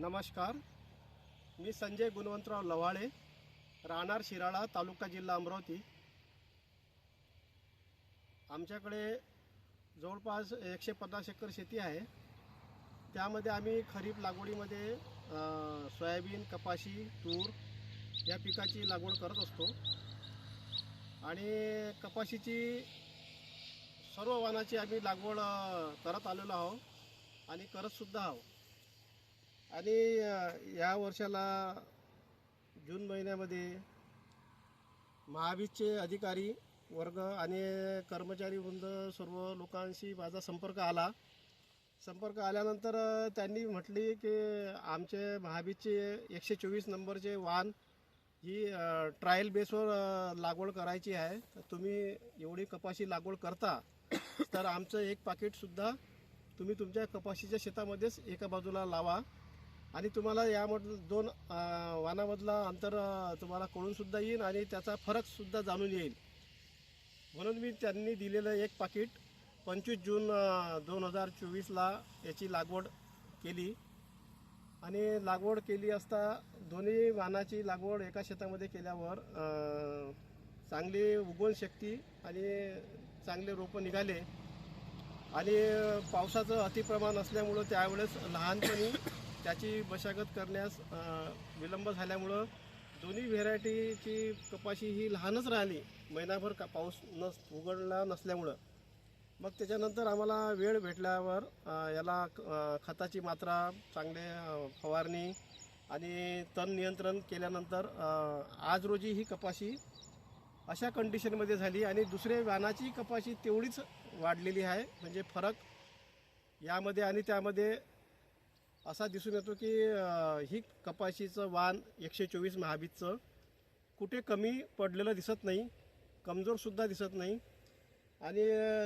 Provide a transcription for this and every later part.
नमस्कार. मी संजय गुणवंतराव लवाळे राहणार शिराळा तालुका जिल्हा अमरावती. आमच्याकडे जवळपास एकशे पन्नास एकर शेती आहे. त्यामध्ये आम्ही खरीप लागवडीमध्ये सोयाबीन कपाशी तूर या पिकाची लागवड करत असतो. आणि कपाशीची सर्व वाहनाची आम्ही लागवड करत आलेलो आहोत आणि करतसुद्धा आहोत. आणि या वर्षाला जून महिन्यामध्ये महाबीजचे अधिकारी वर्ग आणि कर्मचारी वृंद सर्व लोकांशी माझा संपर्क आला. संपर्क आल्यानंतर त्यांनी म्हटली की आमचे महाबीजचे एकशे चोवीस नंबरचे वाहन ही ट्रायल बेसवर लागवड करायची आहे. तर तुम्ही एवढी कपाशी लागवड करता तर आमचं एक पाकिटसुद्धा तुम्ही तुमच्या कपाशीच्या शेतामध्येच एका बाजूला लावा. आणि तुम्हाला यामधलं दोन वानामधला अंतर तुम्हाला कळूनसुद्धा येईल आणि त्याचा फरकसुद्धा जाणून येईल. म्हणून मी त्यांनी दिलेलं एक पाकिट पंचवीस जून दोन हजार चोवीसला याची लागवड केली. आणि लागवड केली असता दोन्ही वानाची लागवड एका शेतामध्ये केल्यावर चांगली उगवण शक्ती आणि चांगले रोपं निघाले. आणि पावसाचं अतिप्रमाण असल्यामुळं त्यावेळेस लहानपणी त्याची मशागत करण्यास विलंब झाल्यामुळं दोन्ही व्हेरायटीची कपाशी ही लहानच राहिली. महिनाभर का पाऊस नस उघडला नसल्यामुळं. मग त्याच्यानंतर आम्हाला वेळ भेटल्यावर याला खताची मात्रा चांगले फवारणी आणि तण नियंत्रण केल्यानंतर आज रोजी ही कपाशी अशा कंडिशनमध्ये झाली आणि दुसरे वानाची कपाशी तेवढीच वाढलेली आहे. म्हणजे फरक यामध्ये आणि त्यामध्ये असा दिसून येतो की ही कपाशीचं वाण एकशे चोवीस महाबीजचं कुठे कमी पडलेलं दिसत नाही कमजोरसुद्धा दिसत नाही. आणि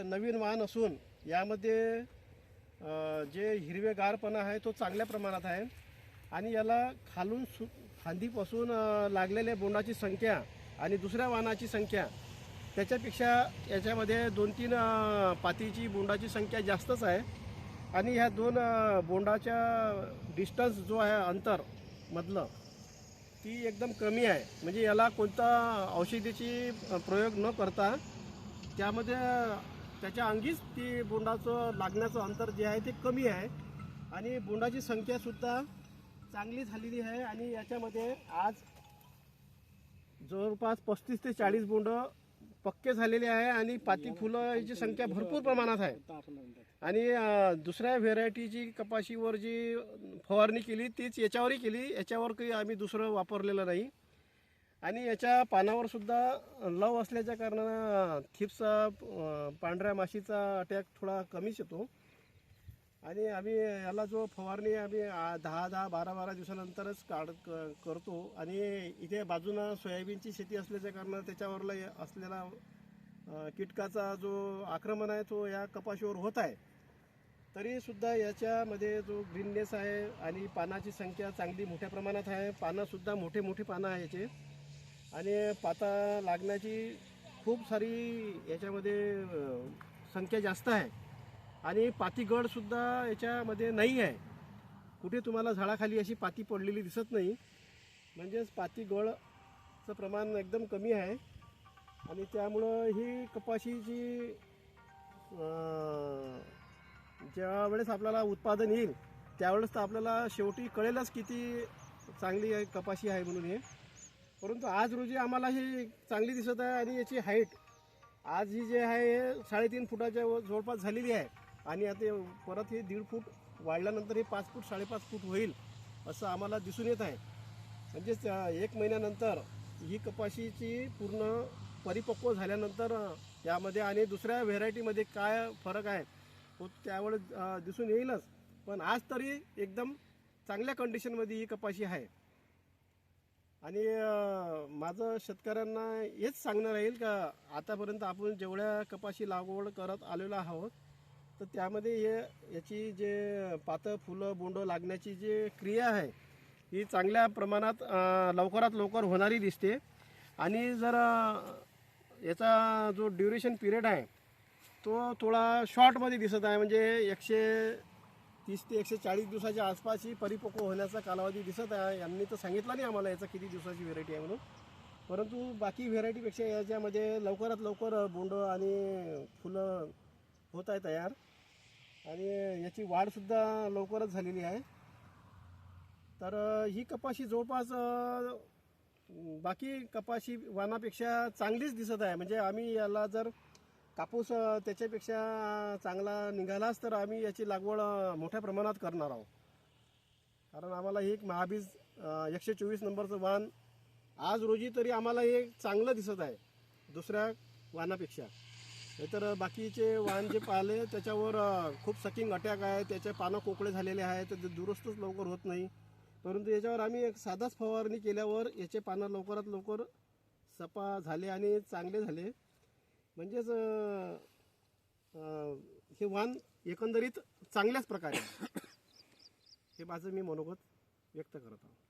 नवीन वाहन असून यामध्ये जे हिरवेगारपणा आहे तो चांगल्या प्रमाणात आहे. आणि याला खालून सु फांदीपासून लागलेल्या बोंडाची संख्या आणि दुसऱ्या वाहनाची संख्या त्याच्यापेक्षा याच्यामध्ये दोन तीन पातीची बोंडाची संख्या जास्तच आहे. आणि ह्या दोन बोंडाच्या डिस्टन्स जो आहे अंतर मधलं ती एकदम कमी आहे. म्हणजे याला कोणता औषधीची प्रयोग न करता त्यामध्ये त्याच्या अंगीच ती बोंडाचं लागण्याचं अंतर जे आहे ते कमी आहे. आणि बोंडाची संख्यासुद्धा चांगली झालेली आहे. आणि याच्यामध्ये आज जवळपास पस्तीस ते चाळीस बोंड पक्के झालेले आहे आणि पाती फुलाची संख्या भरपूर प्रमाणात आहे. आणि दुसऱ्या व्हेरायटीची कपाशीवर जी फवारणी केली तीच याच्यावरही केली. याच्यावर काही आम्ही दुसरं वापरलेलं नाही. आणि याच्या पानावर सुद्धा लव असल्याच्या कारणानं थिप्सचा पांढऱ्या माशीचा अटॅक थोडा कमीच येतो. आणि आम्ही याला जो फवारणी आम्ही आ- दहा दहा बारा बारा दिवसानंतरच काढ क- करतो. आणि इथे बाजूनं सोयाबीनची शेती असल्याच्या कारणानं त्याच्यावरला असलेला कीटकाचा जो आक्रमण आहे तो या कपाशीवर होत आहे. तरी सुद्धा याच्यामध्ये जो ग्रीननेस आहे आणि पानाची संख्या चांगली मोठ्या प्रमाणात आहे. पानंसुद्धा मोठे मोठे पानं आहे याचे. आणि पाता लागण्याची खूप सारी याच्यामध्ये संख्या जास्त आहे. आणि पातीगडसुद्धा याच्यामध्ये नाही आहे. कुठे तुम्हाला झाडाखाली अशी पाती पडलेली दिसत नाही. म्हणजेच पातीगडचं प्रमाण एकदम कमी आहे. आणि त्यामुळं ही कपाशीची ज्या वेळेस आपल्याला उत्पादन येईल त्यावेळेस तर आपल्याला शेवटी कळेलच किती चांगली आहे कपाशी आहे म्हणून हे. परंतु आज रोजी आम्हाला ही चांगली दिसत आहे आणि याची हाईट आज ही जे आहे हे साडेतीन फुटाच्या जवळपास झालेली आहे. आणि आता परत हे दीड फूट वाढल्यानंतर हे पाच फूट साडेपाच फूट होईल असं आम्हाला दिसून येत आहे. म्हणजेच एक महिन्यानंतर ही कपाशीची पूर्ण परिपक्व झाल्यानंतर यामध्ये आणि दुसऱ्या व्हेरायटीमध्ये काय फरक आहे तो त्यावेळेस दिसून येईलच. पण आज तरी एकदम चांगल्या कंडिशनमध्ये ही कपाशी आहे. आणि माझं शेतकऱ्यांना हेच सांगणं राहील का आतापर्यंत आपण जेवढ्या कपाशी लागवड करत आलेलो आहोत तर त्यामध्ये हे याची जे पातं फुलं बोंडं लागण्याची जी क्रिया आहे ही चांगल्या प्रमाणात लवकरात लवकर होणारी दिसते. आणि जर याचा जो ड्युरेशन पिरियड आहे तो थोडा शॉर्टमध्ये दिसत आहे. म्हणजे एकशे तीस ते एकशे चाळीस दिवसाच्या आसपास ही परिपक्व होण्याचा कालावधी दिसत आहे. यांनी तर सांगितलं नाही आम्हाला याचा किती दिवसाची व्हेरायटी आहे म्हणून. परंतु बाकी व्हेरायटीपेक्षा याच्यामध्ये लवकरात लवकर बोंड आणि फुलं होत आहे तयार. आणि याची वाढसुद्धा लवकरच झालेली आहे. तर ही कपाशी जवळपास बाकी कपाशी वाणापेक्षा चांगलीच दिसत आहे. म्हणजे आम्ही याला जर कापूस त्याच्यापेक्षा चांगला निघालाच तर आम्ही याची लागवड मोठ्या प्रमाणात करणार आहोत. कारण आम्हाला हे एक महाबीज एकशे चोवीस नंबरचं वाण आज रोजी तरी आम्हाला हे चांगलं दिसत आहे दुसऱ्या वाणापेक्षा. तर बाकीचे वाहन जे पाहिले त्याच्यावर खूप सकिंग अटॅक आहे त्याचे पानं कोकळे झालेले आहेत तर ते दुरुस्तच लवकर होत नाही. परंतु याच्यावर आम्ही एक साधाच फवारणी केल्यावर याचे पानं लवकरात लवकर सपा झाले आणि चांगले झाले. म्हणजेच हे वाहन एकंदरीत चांगल्याच प्रकारे आहे. हे माझं मी मनोगत व्यक्त करत आहोत.